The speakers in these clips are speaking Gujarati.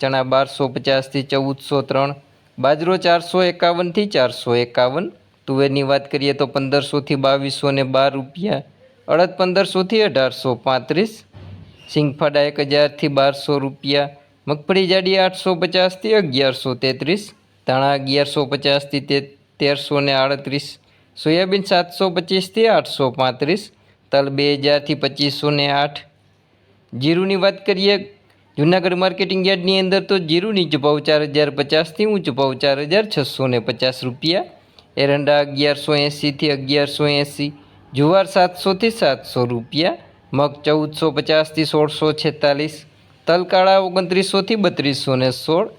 ચણા બારસો પચાસથી ચૌદસો ત્રણ, બાજરો ચારસો એકાવનથી ચારસો એકાવન. તુવેરની વાત કરીએ તો પંદરસોથી બાવીસો ને બાર રૂપિયા, અડદ પંદરસોથી અઢારસો પાંત્રીસ સિંગફાડા એક હજારથી બારસો રૂપિયા, મગફળી જાડી આઠસો પચાસથી અગિયારસો તેત્રીસ, ધાણા અગિયારસો પચાસથી તે તેરસો ને આડત્રીસ, સોયાબીન સાતસો પચીસથી આઠસો પાંત્રીસ, તલ બે હજારથી પચીસો ને આઠ. જીરુની વાત કરીએ જુનાગઢ માર્કેટિંગ યાર્ડની અંદર તો જીરું નીચો ભાવ ચાર હજાર પચાસથી ઊંચો ભાવ ચાર હજાર છસો ને પચાસ રૂપિયા. એરંડા અગિયારસો એંસીથી અગિયારસો એંસી, જુવાર સાતસોથી સાતસો રૂપિયા, મગ ચૌદસો પચાસથી સોળસો છેતાલીસ, તલકાળા ઓગણત્રીસોથી બત્રીસો ને સોળ.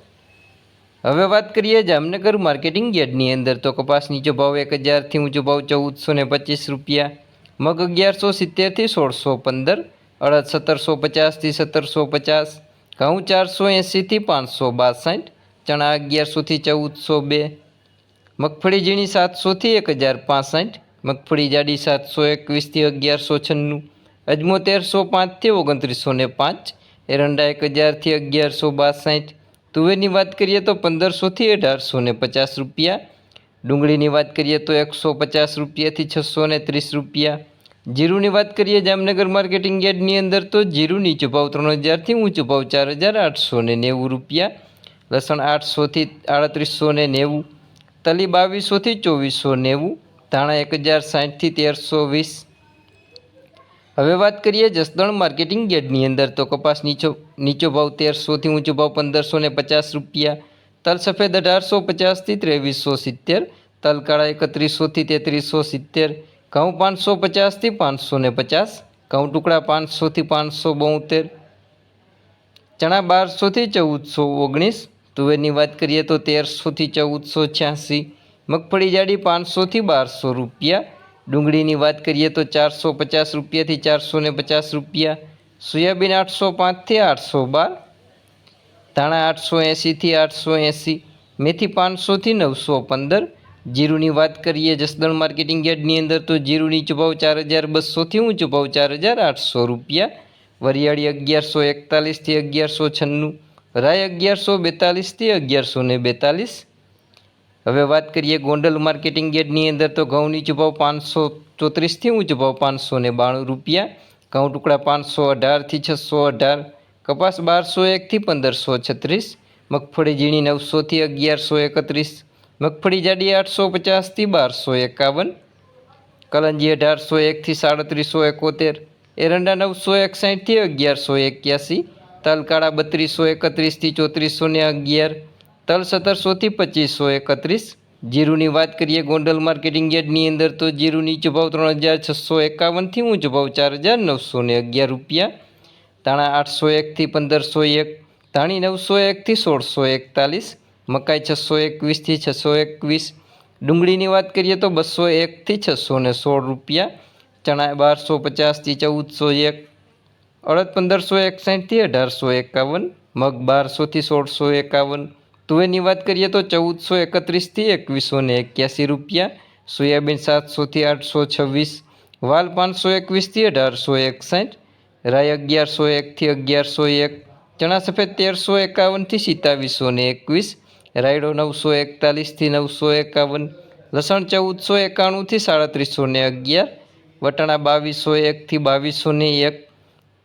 હવે વાત કરીએ જામનગર માર્કેટિંગ યાર્ડની અંદર તો કપાસ નીચો ભાવ એક હજારથી ઊંચો ભાવ ચૌદસો ને પચીસ રૂપિયા, મગ અગિયારસો સિત્તેરથી સોળસો પંદર, અડદ સત્તરસો પચાસથી સત્તરસો પચાસ ઘઉં ચારસો એંસીથી પાંચસો બાસઠ, ચણા અગિયારસોથી ચૌદસો બે, મગફળી ઝીણી સાતસોથી એક હજાર પાસઠ, મગફળી જાડી સાતસો એકવીસથી અગિયારસો છન્નું અજમો તેરસો પાંચથી ઓગણત્રીસો ને પાંચ, એરંડા એક હજારથી અગિયારસો બાસઠ. તુવેરની વાત કરીએ તો પંદરસોથી અઢારસો ને પચાસ રૂપિયા, ડુંગળીની વાત કરીએ તો એકસો પચાસ રૂપિયાથી છસો ને ત્રીસ રૂપિયા જીરુની વાત કરીએ જામનગર માર્કેટિંગ યાર્ડની અંદર, તો જીરું નીચો ભાવ ત્રણ હજારથી ઊંચો ભાવ ચાર હજાર આઠસો ને નેવું રૂપિયા, લસણ આઠસોથી આડત્રીસો ને નેવું, તલી બાવીસોથી ચોવીસો નેવું, ધાણા એક હજાર સાઠથી તેરસો વીસ. હવે વાત કરીએ જસદણ માર્કેટિંગ યાર્ડની અંદર, તો કપાસ નીચો નીચો ભાવ તેરસોથી ઊંચો ભાવ પંદરસો ને પચાસ રૂપિયા, તલ સફેદ અઢારસો પચાસથી ત્રેવીસો સિત્તેર, તલ કાળા એકત્રીસોથી તેત્રીસો સિત્તેર ઘઉં પાંચસો પચાસથી પાંચસો ને પચાસ, ઘઉં ટુકડા પાંચસોથી પાંચસો બોતેર, ચણા બારસોથી ચૌદસો ઓગણીસ, તુવેરની વાત કરીએ તો તેરસોથી ચૌદસો છ્યાસી, મગફળી જાડી પાંચસોથી બારસો રૂપિયા, ડુંગળીની વાત કરીએ તો ચારસો પચાસ રૂપિયાથી ચારસો ને પચાસ રૂપિયા, સોયાબીન આઠસો પાંચથી આઠસો બાર, ધાણા આઠસો એંસીથી આઠસો એંસી મેથી પાંચસોથી નવસો પંદર જીરુની વાત કરીએ જસદણ માર્કેટિંગ યાર્ડની અંદર, તો જીરુની ચુભાવ ચાર હજાર બસોથી ઊંચો ભાવ ચાર હજાર આઠસો રૂપિયા. વરિયાળી અગિયારસો એકતાલીસથી અગિયારસો છન્નું. રાય અગિયારસો બેતાલીસથી અગિયારસો ને બેતાલીસ. હવે વાત કરીએ ગોંડલ માર્કેટિંગ યાર્ડની અંદર, તો ઘઉંની ચુભાવ પાંચસો ચોત્રીસથી ઊંચો ભાવ પાંચસો ને બાણું રૂપિયા. ઘઉં ટુકડા પાંચસો અઢારથી છસો અઢાર. કપાસ બારસો એકથી પંદરસો છત્રીસ. મગફળી ઝીણી નવસોથી અગિયારસો એકત્રીસ. મગફળી જાડી આઠસો પચાસથી બારસો એકાવન, કલંજી અઢારસો એકથી સાડત્રીસો એકોતેર, એરંડા નવસો એકસાઠથી અગિયારસો એક્યાસી, તલકાળા બત્રીસો એકત્રીસથી ચોત્રીસો ને અગિયાર, તલ સત્તરસોથી પચીસો એકત્રીસ. જીરુની વાત કરીએ ગોંડલ માર્કેટિંગ યાર્ડની અંદર તો જીરું નીચો ભાવ ત્રણ હજાર છસો એકાવનથી ઊંચો ભાવ ચાર હજાર નવસો ને અગિયાર રૂપિયા. ધાણા આઠસો એકથી પંદરસો એક, ધાણી નવસો એકથી સોળસો એકતાલીસ મકાઈ છસો એકવીસથી છસો એકવીસ. ડુંગળીની વાત કરીએ તો બસો એકથી છસો ને સોળ રૂપિયા. ચણા બારસો પચાસથી ચૌદસો એક. અડદ પંદરસો એકસાઠથી અઢારસો એકાવન. મગ બારસોથી સોળસો એકાવન. તુવેરની વાત કરીએ તો ચૌદસો એકત્રીસથી એકવીસો ને એક્યાસી રૂપિયા. સોયાબીન સાતસોથી આઠસો છવ્વીસ. વાલ પાંચસો એકવીસથી અઢારસો એકસાઠ. રાય અગિયારસો એકથી અગિયારસો એક. ચણા સફેદ તેરસો એકાવનથી સિત્તાવીસો ને એકવીસ. રાયડો નવસો એકતાલીસથી નવસો એકાવન, લસણ ચૌદસો એકાણુંથી સાડત્રીસો ને અગિયાર, વટાણા બાવીસો એકથી બાવીસો ને એક.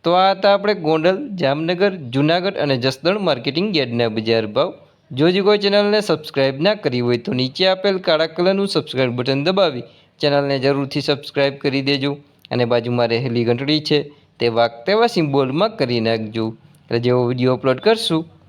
તો આ હતા આપણે ગોંડલ, જામનગર, જુનાગઢ અને જસદણ માર્કેટિંગ ગેડના બજાર ભાવ. જો કોઈ ચેનલને સબસ્ક્રાઈબ ના કરી હોય તો નીચે આપેલ કાળા કલરનું સબસ્ક્રાઈબ બટન દબાવી ચેનલને જરૂરથી સબસ્ક્રાઇબ કરી દેજો. અને બાજુમાં રહેલી ઘંટડી છે તે વાગતેવા સિમ્બોલમાં કરી નાખજો. એટલે જેવો વીડિયો અપલોડ કરશું